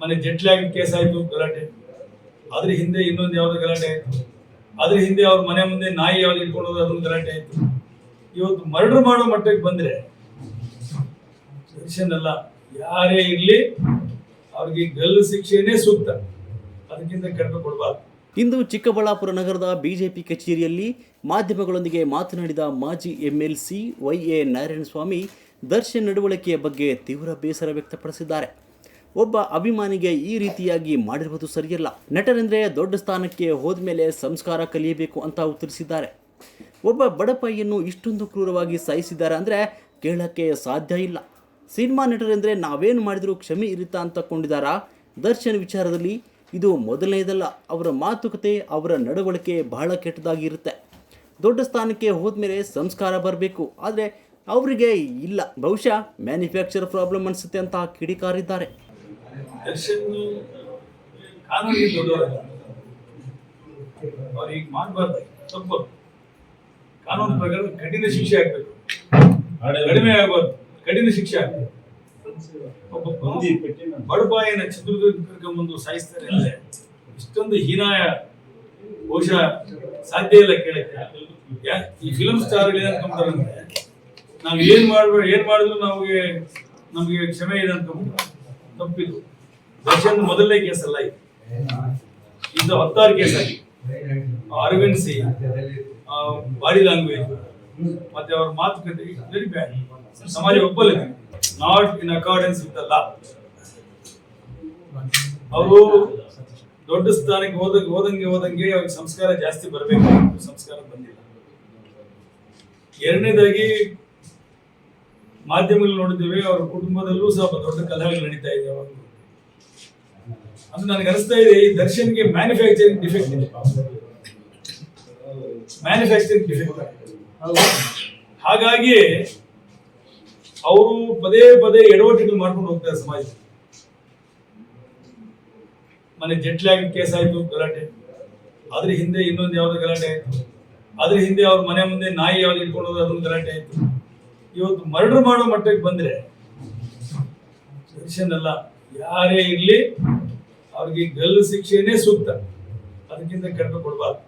ಮನೆ ಜಟ್ಲಾಗಿ ಕೇಸ್ ಆಯ್ತು, ಗಲಾಟೆ. ಅದ್ರ ಹಿಂದೆ ಇನ್ನೊಂದು ಯಾವ್ದು ಗಲಾಟೆ ಆಯ್ತು. ಅದ್ರ ಹಿಂದೆ ಅವ್ರ ಮನೆ ಮುಂದೆ ನಾಯಿ ಯಾವ್ದು ಇಟ್ಕೊಂಡು ಅದೊಂದು ಗಲಾಟೆ ಆಯ್ತು. ಇವತ್ತು ಮರ್ಡರ್ ಮಾಡೋ ಮಟ್ಟಕ್ಕೆ ಬಂದ್ರೆ ದರ್ಶನ್ ಅಲ್ಲ, ಯಾರೇ ಇರ್ಲಿ, ಅವ್ರಿಗೆ ಗಲ್ಲು ಶಿಕ್ಷೆನೇ ಸೂಕ್ತ. ಅದಕ್ಕಿಂತ ಕಡಿಮೆ ಕೊಡಬಾರ್ದು. ಇಂದು ಚಿಕ್ಕಬಳ್ಳಾಪುರ ನಗರದ ಬಿಜೆಪಿ ಕಚೇರಿಯಲ್ಲಿ ಮಾಧ್ಯಮಗಳೊಂದಿಗೆ ಮಾತನಾಡಿದ ಮಾಜಿ MLC Y A Narayanaswamy, Darshan ನಡವಳಿಕೆಯ ಬಗ್ಗೆ ತೀವ್ರ ಬೇಸರ ವ್ಯಕ್ತಪಡಿಸಿದ್ದಾರೆ. ಒಬ್ಬ ಅಭಿಮಾನಿಗೆ ಈ ರೀತಿಯಾಗಿ ಮಾಡಿರುವುದು ಸರಿಯಲ್ಲ. ನಟರೆಂದರೆ ದೊಡ್ಡ ಸ್ಥಾನಕ್ಕೆ ಹೋದ್ಮೇಲೆ ಸಂಸ್ಕಾರ ಕಲಿಯಬೇಕು ಅಂತ ಉತ್ತರಿಸಿದ್ದಾರೆ ಒಬ್ಬ ಬಡಪಾಯಿಯನ್ನು ಇಷ್ಟೊಂದು ಕ್ರೂರವಾಗಿ ಸಾಯಿಸಿದ್ದಾರೆ ಅಂದರೆ ಕೇಳೋಕ್ಕೆ ಸಾಧ್ಯ ಇಲ್ಲ. ಸಿನಿಮಾ ನಟರೆಂದರೆ ನಾವೇನು ಮಾಡಿದರೂ ಕ್ಷಮೆ ಇರುತ್ತಾ ಅಂತ ಕೊಂಡಿದ್ದಾರಾ? ದರ್ಶನ್ ವಿಚಾರದಲ್ಲಿ ಇದು ಮೊದಲನೇದಲ್ಲ. ಅವರ ಮಾತುಕತೆ, ಅವರ ನಡವಳಿಕೆ ಬಹಳ ಕೆಟ್ಟದಾಗಿರುತ್ತೆ. ದೊಡ್ಡ ಸ್ಥಾನಕ್ಕೆ ಹೋದ್ಮೇಲೆ ಸಂಸ್ಕಾರ ಬರಬೇಕು. ಆದರೆ ಅವರಿಗೆ ಇಲ್ಲ. ಬಹುಶಃ ಮ್ಯಾನುಫ್ಯಾಕ್ಚರ್ ಪ್ರಾಬ್ಲಮ್ ಅನಿಸುತ್ತೆ ಅಂತ ಕಿಡಿಕಾರಿದ್ದಾರೆ. ದರ್ಶನ್ ಕಾನೂನಿಗೆ ದೊಡ್ಡವರಲ್ಲ. ಅವ್ರು ಈಗ ಮಾಡಬಾರ್ದು. ತಪ್ಪು ಕಾನೂನು ಪ್ರಕಾರ ಕಠಿಣ ಶಿಕ್ಷೆ ಆಗ್ಬೇಕು. ಕಡಿಮೆ ಆಗಬಾರ್ದು. ಕಠಿಣ ಶಿಕ್ಷೆ ಆಗ್ಬೇಕು. ಬಡಪಾಯಿನ ಚಿತ್ರದುರ್ಗ ಕರ್ಕೊಂಡ್ಬಂದು ಸಾಯಿಸ್ತಾರೆ ಅಂದ್ರೆ ಇಷ್ಟೊಂದು ಹೀನಾಯ ಬಹುಶಃ ಸಾಧ್ಯ ಇಲ್ಲ ಕೇಳಕ್ಕೆ. ಈ ಫಿಲಂ ಸ್ಟಾರ್ ಅಂದ್ರೆ ನಾವು ಏನ್ ಮಾಡ್ಬೇಡ ಏನ್ ಮಾಡಿದ್ರು ನಮಗೆ ನಮಗೆ ಕ್ಷಮೆ ಇದೆ ಅಂತ ತಪ್ಪಿದು. ದರ್ಶನ್ ಮೊದಲನೇ ಕೇಸ್ ಅಲ್ಲ ಇದು ಇದು ಹತ್ತಾರು ಕೇಸ್ ಆಗಿ. ಅರವಿಂದ್ ಸಿ ಬಾಡಿ ಲ್ಯಾಂಗ್ವೇಜ್ ಮತ್ತೆ ಅವ್ರ ಮಾತುಕತೆ ವೆರಿ ಬ್ಯಾಡ್ ಸಮಾಜ ಒಪ್ಪಲ್ಲ not in accordance with law ಅವರು ದೊಡ್ಡ ಸ್ಥಾನಕ್ಕೆ ಹೋದ ಹೋದಂಗೆ ಹೋದಂಗೆ ಅವ್ರಿಗೆ ಸಂಸ್ಕಾರ ಜಾಸ್ತಿ ಬರಬೇಕು. ಸಂಸ್ಕಾರ ಬಂದಿಲ್ಲ. ಎರಡನೇದಾಗಿ ಮಾಧ್ಯಮಗಳು ನೋಡಿದ್ದೇವೆ, ಅವ್ರ ಕುಟುಂಬದಲ್ಲೂ ಸ್ವಲ್ಪ ದೊಡ್ಡ ಕಲಹಗಳು ನಡೀತಾ ಇದೆ ಅವಾಗ. ಅದು ನನಗೆ ಅನಿಸ್ತಾ ಇದೆ, ಈ ದರ್ಶನ್ಗೆ ಮ್ಯಾನುಫ್ಯಾಕ್ಚರಿಂಗ್ ಡಿಫೆಕ್ಟ್ ಇದೆ. ಮ್ಯಾನುಫ್ಯಾಕ್ಚರಿಂಗ್ ಡಿಫೆಕ್ಟ್ ಹಾಗಾಗಿ ಅವರು ಪದೇ ಪದೇ ಎಡವಟ್ಟಿಗಳು ಮಾಡ್ಕೊಂಡು ಹೋಗ್ತಾರೆ ಸಮಾಜ ಮನೆ ಜಟ್ಲಾಗಿ ಕೇಸ್ ಆಯ್ತು, ಗಲಾಟೆ. ಅದ್ರ ಹಿಂದೆ ಇನ್ನೊಂದು ಯಾವ್ದು ಗಲಾಟೆ ಆಯ್ತು. ಅದ್ರ ಹಿಂದೆ ಅವ್ರ ಮನೆ ಮುಂದೆ ನಾಯಿ ಯಾವ್ದು ಇಟ್ಕೊಂಡು ಅದೊಂದು ಗಲಾಟೆ ಆಯ್ತು. ಇವತ್ತು ಮರ್ಡರ್ ಮಾಡೋ ಮಟ್ಟಕ್ಕೆ ಬಂದ್ರೆ ದರ್ಶನ್ ಅಲ್ಲ, ಯಾರೇ ಇರ್ಲಿ ಅವ್ರಿಗೆ ಗಲ್ಲು ಶಿಕ್ಷೆನೇ ಸೂಕ್ತ. ಅದಕ್ಕಿಂತ ಕಡಿಮೆ ಕೊಡಬಾರ್ದು.